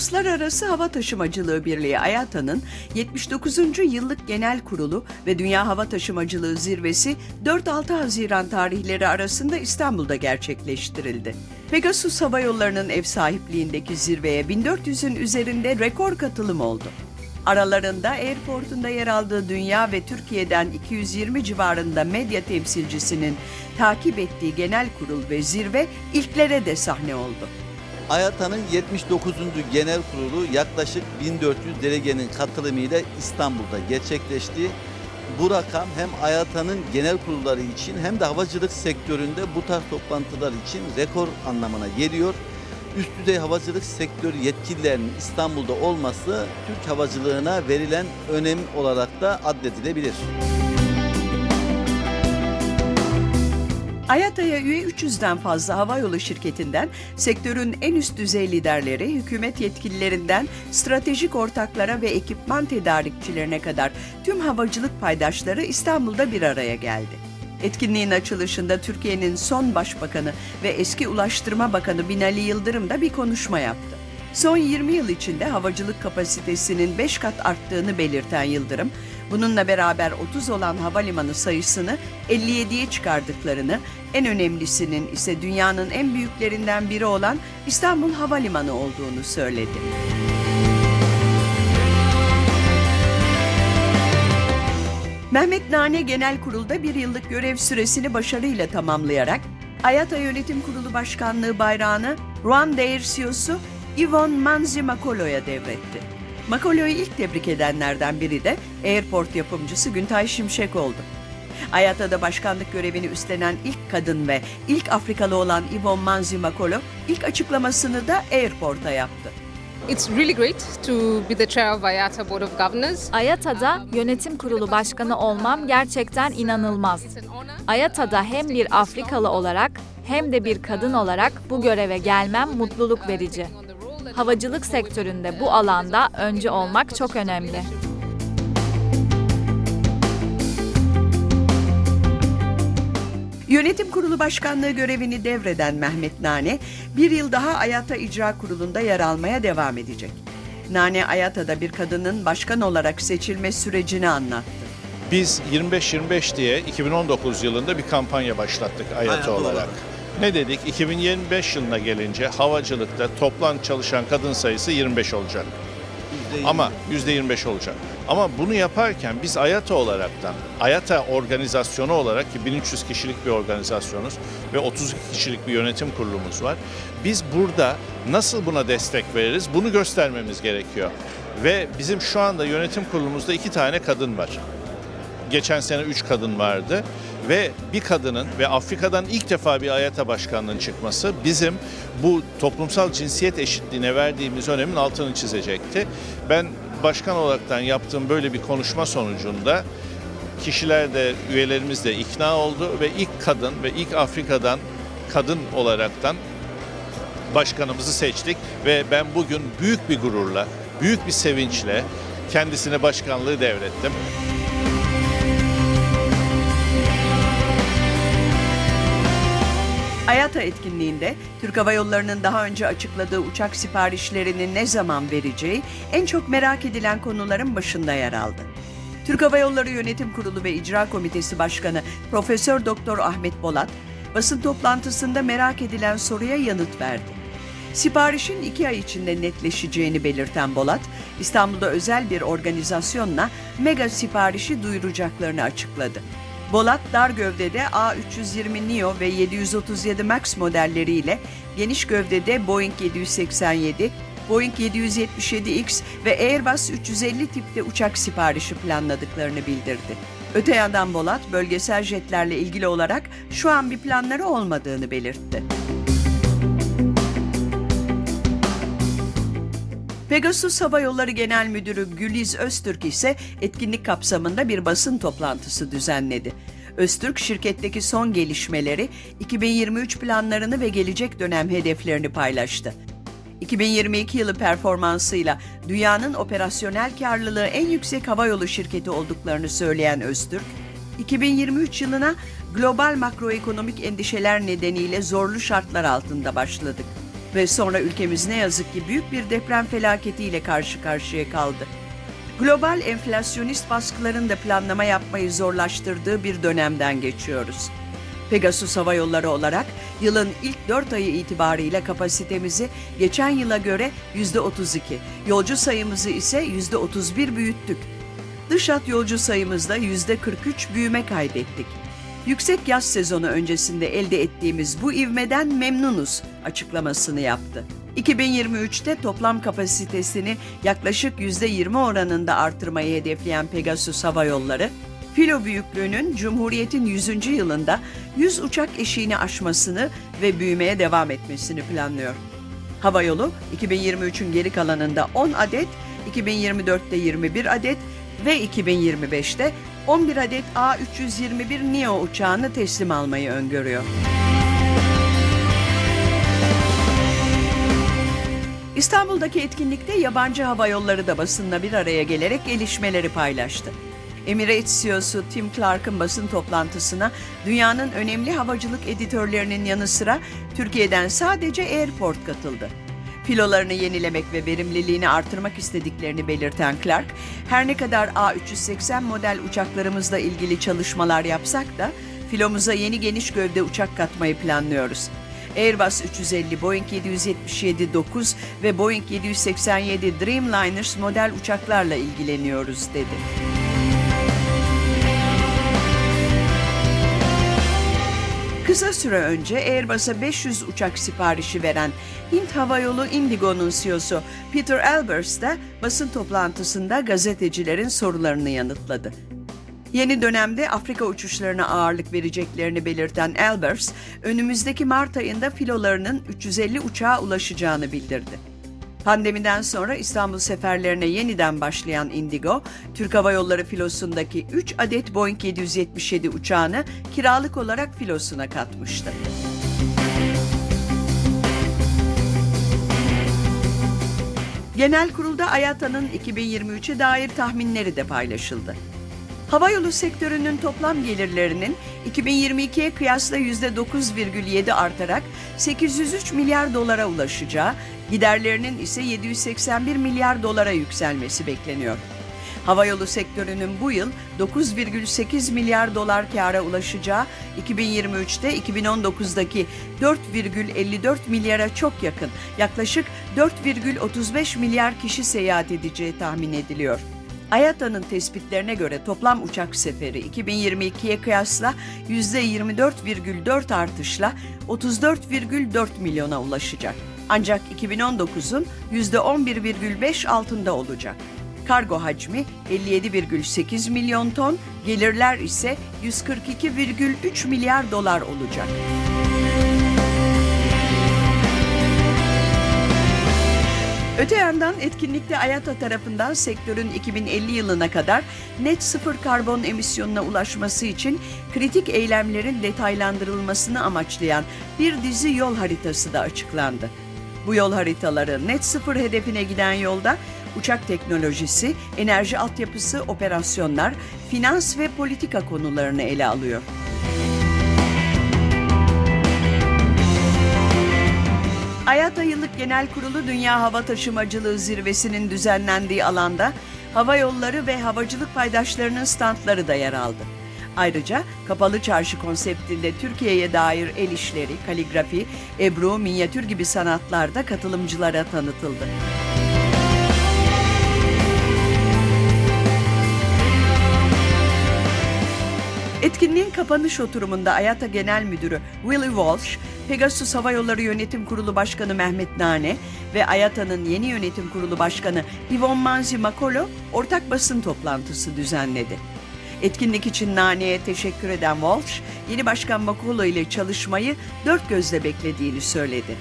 Uluslararası Hava Taşımacılığı Birliği IATA'nın 79. yıllık genel kurulu ve Dünya Hava Taşımacılığı Zirvesi 4-6 Haziran tarihleri arasında İstanbul'da gerçekleştirildi. Pegasus Hava Yolları'nın ev sahipliğindeki zirveye 1400'ün üzerinde rekor katılım oldu. Aralarında Airport'unda yer aldığı dünya ve Türkiye'den 220 civarında medya temsilcisinin takip ettiği genel kurul ve zirve ilklere de sahne oldu. AYATA'nın 79. Genel Kurulu yaklaşık 1400 delegenin katılımıyla İstanbul'da gerçekleşti. Bu rakam hem AYATA'nın genel kurulları için hem de havacılık sektöründe bu tarz toplantılar için rekor anlamına geliyor. Üst düzey havacılık sektörü yetkililerinin İstanbul'da olması Türk havacılığına verilen önem olarak da addedilebilir. Ayata'ya üye 300'den fazla havayolu şirketinden sektörün en üst düzey liderleri, hükümet yetkililerinden stratejik ortaklara ve ekipman tedarikçilerine kadar tüm havacılık paydaşları İstanbul'da bir araya geldi. Etkinliğin açılışında Türkiye'nin son başbakanı ve eski Ulaştırma Bakanı Binali Yıldırım da bir konuşma yaptı. Son 20 yıl içinde havacılık kapasitesinin 5 kat arttığını belirten Yıldırım, bununla beraber 30 olan havalimanı sayısını 57'ye çıkardıklarını, en önemlisinin ise dünyanın en büyüklerinden biri olan İstanbul Havalimanı olduğunu söyledi. Mehmet Nane Genel Kurul'da bir yıllık görev süresini başarıyla tamamlayarak Ayata Yönetim Kurulu Başkanlığı bayrağını Ruan Deirsios'u Yvonne Manzi Makolo'ya devretti. Makolo'yu ilk tebrik edenlerden biri de Airport yapımcısı Güntay Şimşek oldu. Ayata'da başkanlık görevini üstlenen ilk kadın ve ilk Afrikalı olan Yvonne Manzi Makolo ilk açıklamasını da Airport'a yaptı. It's really great to be the chair of IATA Board of Governors. Ayata'da yönetim kurulu başkanı olmam gerçekten inanılmaz. Ayata'da hem bir Afrikalı olarak hem de bir kadın olarak bu göreve gelmem mutluluk verici. Havacılık sektöründe bu alanda önce olmak çok önemli. Yönetim Kurulu Başkanlığı görevini devreden Mehmet Nane, bir yıl daha Ayata İcra Kurulu'nda yer almaya devam edecek. Nane Ayata'da bir kadının başkan olarak seçilme sürecini anlattı. Biz 25-25 diye 2019 yılında bir kampanya başlattık Hayat Ayata olarak. olarak. Ne dedik? 2025 yılına gelince havacılıkta toplam çalışan kadın sayısı 25 olacak. Ama %25 olacak. Ama bunu yaparken biz Ayata olaraktan, Ayata organizasyonu olarak ki 1300 kişilik bir organizasyonuz ve 32 kişilik bir yönetim kurulumuz var. Biz burada nasıl buna destek veririz bunu göstermemiz gerekiyor. Ve bizim şu anda yönetim kurulumuzda iki tane kadın var. Geçen sene 3 kadın vardı ve bir kadının ve Afrika'dan ilk defa bir AYATA başkanlığının çıkması bizim bu toplumsal cinsiyet eşitliğine verdiğimiz önemin altını çizecekti. Ben başkan olaraktan yaptığım böyle bir konuşma sonucunda kişiler de üyelerimiz de ikna oldu ve ilk kadın ve ilk Afrika'dan kadın olaraktan başkanımızı seçtik ve ben bugün büyük bir gururla, büyük bir sevinçle kendisine başkanlığı devrettim. Ayata etkinliğinde Türk Hava Yolları'nın daha önce açıkladığı uçak siparişlerini ne zaman vereceği en çok merak edilen konuların başında yer aldı. Türk Hava Yolları Yönetim Kurulu ve İcra Komitesi Başkanı Profesör Doktor Ahmet Bolat, basın toplantısında merak edilen soruya yanıt verdi. Siparişin iki ay içinde netleşeceğini belirten Bolat, İstanbul'da özel bir organizasyonla mega siparişi duyuracaklarını açıkladı. Bolat dar gövdede A320 Neo ve 737 Max modelleriyle geniş gövdede Boeing 787, Boeing 777X ve Airbus 350 tipte uçak siparişi planladıklarını bildirdi. Öte yandan Bolat, bölgesel jetlerle ilgili olarak şu an bir planları olmadığını belirtti. Pegasus Hava Yolları Genel Müdürü Güliz Öztürk ise etkinlik kapsamında bir basın toplantısı düzenledi. Öztürk şirketteki son gelişmeleri, 2023 planlarını ve gelecek dönem hedeflerini paylaştı. 2022 yılı performansıyla dünyanın operasyonel karlılığı en yüksek havayolu şirketi olduklarını söyleyen Öztürk, 2023 yılına global makroekonomik endişeler nedeniyle zorlu şartlar altında başladık. Ve sonra ülkemiz ne yazık ki büyük bir deprem felaketiyle karşı karşıya kaldı. Global enflasyonist baskıların da planlama yapmayı zorlaştırdığı bir dönemden geçiyoruz. Pegasus Hava Yolları olarak yılın ilk 4 ayı itibariyle kapasitemizi geçen yıla göre %32, yolcu sayımızı ise %31 büyüttük. Dış hat yolcu sayımızda %43 büyüme kaydettik. Yüksek yaz sezonu öncesinde elde ettiğimiz bu ivmeden memnunuz açıklamasını yaptı. 2023'te toplam kapasitesini yaklaşık %20 oranında artırmayı hedefleyen Pegasus Hava Yolları, filo büyüklüğünün Cumhuriyet'in 100. yılında 100 uçak eşiğini aşmasını ve büyümeye devam etmesini planlıyor. Havayolu 2023'ün geri kalanında 10 adet, 2024'te 21 adet ve 2025'te 11 adet A321 Neo uçağını teslim almayı öngörüyor. İstanbul'daki etkinlikte yabancı hava yolları da basınla bir araya gelerek gelişmeleri paylaştı. Emirates CEO'su Tim Clark'ın basın toplantısına dünyanın önemli havacılık editörlerinin yanı sıra Türkiye'den sadece Airport katıldı. Filolarını yenilemek ve verimliliğini artırmak istediklerini belirten Clark, her ne kadar A380 model uçaklarımızla ilgili çalışmalar yapsak da filomuza yeni geniş gövde uçak katmayı planlıyoruz. Airbus 350, Boeing 777-9 ve Boeing 787 Dreamliners model uçaklarla ilgileniyoruz dedi. Kısa süre önce Airbus'a 500 uçak siparişi veren Hint Havayolu Indigo'nun CEO'su Peter Albers da basın toplantısında gazetecilerin sorularını yanıtladı. Yeni dönemde Afrika uçuşlarına ağırlık vereceklerini belirten Albers, önümüzdeki Mart ayında filolarının 350 uçağa ulaşacağını bildirdi. Pandemiden sonra İstanbul seferlerine yeniden başlayan Indigo, Türk Hava Yolları filosundaki 3 adet Boeing 777 uçağını kiralık olarak filosuna katmıştı. Genel kurulda IATA'nın 2023'e dair tahminleri de paylaşıldı. Havayolu sektörünün toplam gelirlerinin 2022'ye kıyasla %9,7 artarak 803 milyar dolara ulaşacağı, giderlerinin ise 781 milyar dolara yükselmesi bekleniyor. Havayolu sektörünün bu yıl 9,8 milyar dolar kâra ulaşacağı 2023'te 2019'daki 4,54 milyara çok yakın yaklaşık 4,35 milyar kişi seyahat edeceği tahmin ediliyor. IATA'nın tespitlerine göre toplam uçak seferi 2022'ye kıyasla %24,4 artışla 34,4 milyona ulaşacak. Ancak 2019'un %11,5 altında olacak. Kargo hacmi 57,8 milyon ton, gelirler ise 142,3 milyar dolar olacak. Öte yandan etkinlikte IATA tarafından sektörün 2050 yılına kadar net sıfır karbon emisyonuna ulaşması için kritik eylemlerin detaylandırılmasını amaçlayan bir dizi yol haritası da açıklandı. Bu yol haritaları net sıfır hedefine giden yolda uçak teknolojisi, enerji altyapısı, operasyonlar, finans ve politika konularını ele alıyor. IATA Yıllık Genel Kurulu Dünya Hava Taşımacılığı Zirvesi'nin düzenlendiği alanda hava yolları ve havacılık paydaşlarının standları da yer aldı. Ayrıca kapalı çarşı konseptinde Türkiye'ye dair el işleri, kaligrafi, ebru, minyatür gibi sanatlar da katılımcılara tanıtıldı. Etkinliğin kapanış oturumunda IATA Genel Müdürü Willie Walsh, Pegasus Hava Yolları Yönetim Kurulu Başkanı Mehmet Nane ve IATA'nın yeni yönetim kurulu başkanı Yvonne Manzi Makolo ortak basın toplantısı düzenledi. Etkinlik için Nane'ye teşekkür eden Walsh, yeni başkan Makolo ile çalışmayı dört gözle beklediğini söyledi.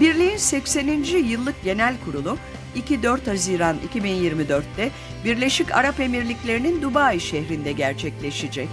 Birliğin 80. yıllık genel kurulu 2-4 Haziran 2024'te Birleşik Arap Emirlikleri'nin Dubai şehrinde gerçekleşecek.